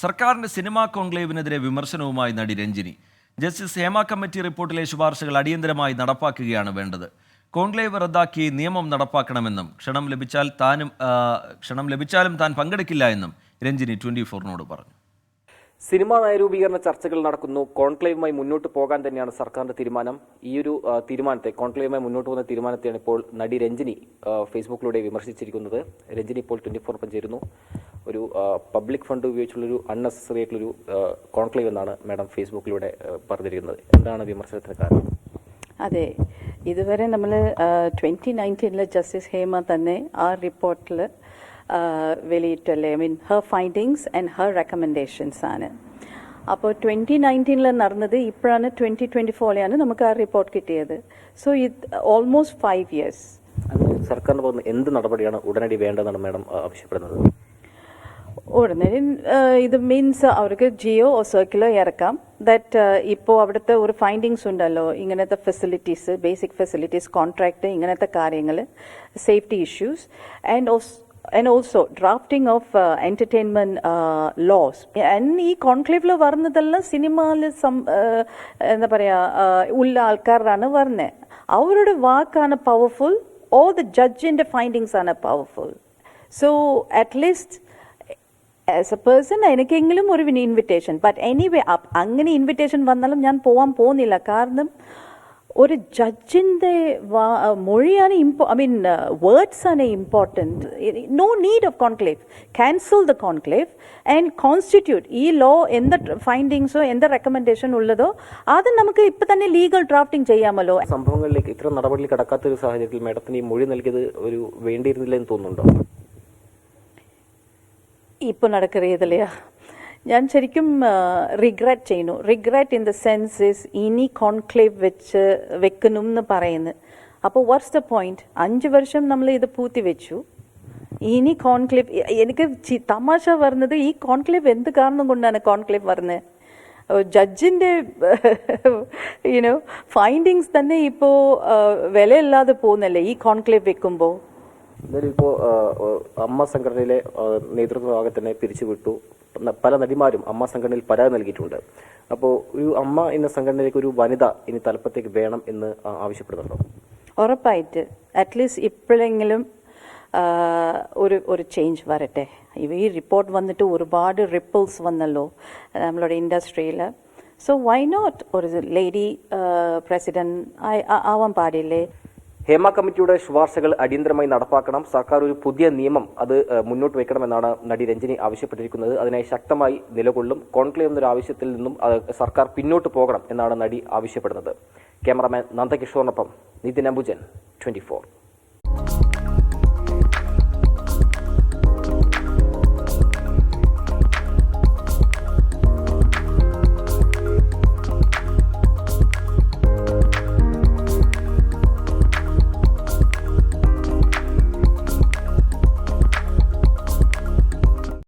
സർക്കാരിന്റെ സിനിമാ കോൺക്ലേവിനെതിരെ വിമർശനവുമായി നടി രഞ്ജിനി. ജസ്റ്റിസ് ഹേമ കമ്മിറ്റി റിപ്പോർട്ടിലെ ശുപാർശകൾ അടിയന്തരമായി നടപ്പാക്കുകയാണ് വേണ്ടത്. കോൺക്ലേവ് റദ്ദാക്കി നിയമം നടപ്പാക്കണമെന്നും ക്ഷണം ലഭിച്ചാൽ താനും ക്ഷണം ലഭിച്ചാലും താൻ പങ്കെടുക്കില്ല എന്നും രഞ്ജിനി ട്വന്റി ഫോറിനോട് പറഞ്ഞു. സിനിമാ നയരൂപീകരണ ചർച്ചകൾ നടക്കുന്നു. കോൺക്ലേവുമായി മുന്നോട്ട് പോകാൻ തന്നെയാണ് സർക്കാരിന്റെ തീരുമാനം. ഈ ഒരു തീരുമാനത്തെ കോൺക്ലേവുമായി മുന്നോട്ട് പോകുന്ന തീരുമാനത്തെയാണ് ഇപ്പോൾ നടി രഞ്ജിനി ഫേസ്ബുക്കിലൂടെ വിമർശിച്ചിരിക്കുന്നത്. രഞ്ജിനി ഇപ്പോൾ ട്വന്റി ഫോർ ചേരുന്നു. ഒരു പബ്ലിക് ഫണ്ട് ഉപയോഗിച്ചുള്ളൊരു അൺനെസസറി ആയിട്ടുള്ളൊരു കോൺക്ലേവ് എന്നാണ് മാഡം ഫേസ്ബുക്കിലൂടെ പറഞ്ഞിരിക്കുന്നത്. എന്താണ് വിമർശനത്തിന് കാരണം? അതെ. ഇതുവരെ നമ്മൾ ട്വന്റി നയന്റീനിൽ ജസ്റ്റിസ് ഹേമ തന്നെ ആ റിപ്പോർട്ടിൽ വെളിയിട്ടല്ലേ? I mean her findings and her recommendations ആണ്. അപ്പോൾ ട്വന്റി നയന്റീനിൽ നടന്നത് ഇപ്പോഴാണ് ട്വന്റി ട്വന്റി ഫോറിലാണ് നമുക്ക് ആ റിപ്പോർട്ട് കിട്ടിയത്. സോ ഇത് ഓൾമോസ്റ്റ് ഫൈവ് ഇയേഴ്സ് സർക്കാരിന് പോകുന്ന എന്ത് നടപടിയാണ് ഉടനടി വേണ്ടതെന്നാണ് മാഡം ആവശ്യപ്പെടുന്നത്? ഉടനെ ഇത് മീൻസ് അവർക്ക് ജിയോ ഓ സർക്കുലർ ഇറക്കാം. ദാറ്റ് ഇപ്പോൾ അവിടുത്തെ ഒരു ഫൈൻഡിങ്സ് ഉണ്ടല്ലോ. ഇങ്ങനത്തെ ഫെസിലിറ്റീസ് ബേസിക് ഫെസിലിറ്റീസ് കോൺട്രാക്ട് ഇങ്ങനത്തെ കാര്യങ്ങൾ safety issues and and also drafting of entertainment laws and ഈ കോൺക്ലേവിൽ വരുന്നതെല്ലാം സിനിമയിൽ സം എന്താ പറയുക ഉള്ള ആൾക്കാരാണ് വരുന്നത് അവരുടെ വാക്കാണ് പവർഫുൾ ഓ ദ ജഡ്ജിന്റെ ഫൈൻഡിങ്സ് ആണ് powerful so at least as a person എനിക്കെങ്കിലും ഒരു ഇൻവിറ്റേഷൻ ബട്ട് എനിവേ അങ്ങനെ ഇൻവിറ്റേഷൻ വന്നാലും ഞാൻ പോവാൻ പോകുന്നില്ല. കാരണം ഒരു ജഡ്ജിന്റെ മൊഴിയാണ് ഇമ്പോ ഐ മീൻ വേർഡ്സ് ആണ് important no need of conclave cancel the conclave and constitute ഈ ലോ എന്ത് ഫൈൻഡിങ്സോ എന്ത് റെക്കമെൻഡേഷൻ ഉള്ളതോ അത് നമുക്ക് ഇപ്പം തന്നെ ലീഗൽ ഡ്രാഫ്റ്റിംഗ് ചെയ്യാമല്ലോ. സംഭവങ്ങളിലേക്ക് ഇത്ര നടപടിയിൽ കടക്കാത്ത ഒരു സാഹചര്യത്തിൽ മാഡത്തിന് ഈ മൊഴി നൽകിയത് ഒരു വേണ്ടിയിരുന്നില്ല എന്ന് തോന്നുന്നുണ്ടോ? ഇപ്പോൾ നടക്കറിയതില്ലയാ ഞാൻ ശരിക്കും റിഗ്രറ്റ് ചെയ്യുന്നു. Regret in the sense is ഇനി കോൺക്ലേവ് വെച്ച് വെക്കണം എന്ന് പറയുന്നത് അപ്പോൾ വാട്ട്സ് ദ പോയിന്റ് അഞ്ച് വർഷം നമ്മൾ ഇത് പൂത്തി വെച്ചു. ഇനി കോൺക്ലേവ് എനിക്ക് തമാശ വരുന്നത് ഈ കോൺക്ലേവ് എന്ത് കാരണം കൊണ്ടാണ് കോൺക്ലേവ് വരുന്നത് ജഡ്ജിന്റെ യുനോ ഫൈൻഡിങ്സ് തന്നെ ഇപ്പോൾ വിലയില്ലാതെ പോകുന്നല്ലേ ഈ കോൺക്ലേവ് വെക്കുമ്പോൾ എന്തായാലും ഇപ്പോൾ അമ്മ സംഘടനയിലെ നേതൃത്വ നേതൃത്വഭാഗം തന്നെ പിരിച്ചുവിട്ടു. പല നടിമാരും അമ്മ സംഘടനയിൽ പരാതി നൽകിയിട്ടുണ്ട്. അപ്പോൾ ഒരു അമ്മ എന്ന സംഘടനയിലേക്ക് ഒരു വനിത ഇനി തലപ്പത്തേക്ക് വേണം എന്ന് ആവശ്യപ്പെടുന്നുണ്ടോ? ഉറപ്പായിട്ട്. അറ്റ്ലീസ്റ്റ് ഇപ്പോഴെങ്കിലും ഒരു ഒരു ചേഞ്ച് വരട്ടെ. ഈ റിപ്പോർട്ട് വന്നിട്ട് ഒരുപാട് റിപ്പിൾസ് വന്നല്ലോ നമ്മളുടെ ഇൻഡസ്ട്രിയിൽ സോ വൈ നോട്ട് ഒരു ലേഡി പ്രസിഡന്റ് ആവാൻ പാടില്ലേ? ഹേമ കമ്മിറ്റിയുടെ ശുപാർശകൾ അടിയന്തരമായി നടപ്പാക്കണം. സർക്കാർ ഒരു പുതിയ നിയമം അത് മുന്നോട്ട് വെക്കണമെന്നാണ് നടി രഞ്ജിനി ആവശ്യപ്പെട്ടിരിക്കുന്നത്. അതിനായി ശക്തമായി നിലകൊള്ളും. കോൺക്ലേവ് എന്നൊരു ആവശ്യത്തിൽ നിന്നും സർക്കാർ പിന്നോട്ട് പോകണം എന്നാണ് നടി ആവശ്യപ്പെടുന്നത്. ക്യാമറാമാൻ നന്ദകിഷോറിനൊപ്പം നിതിൻ അംബുജൻ ട്വന്റി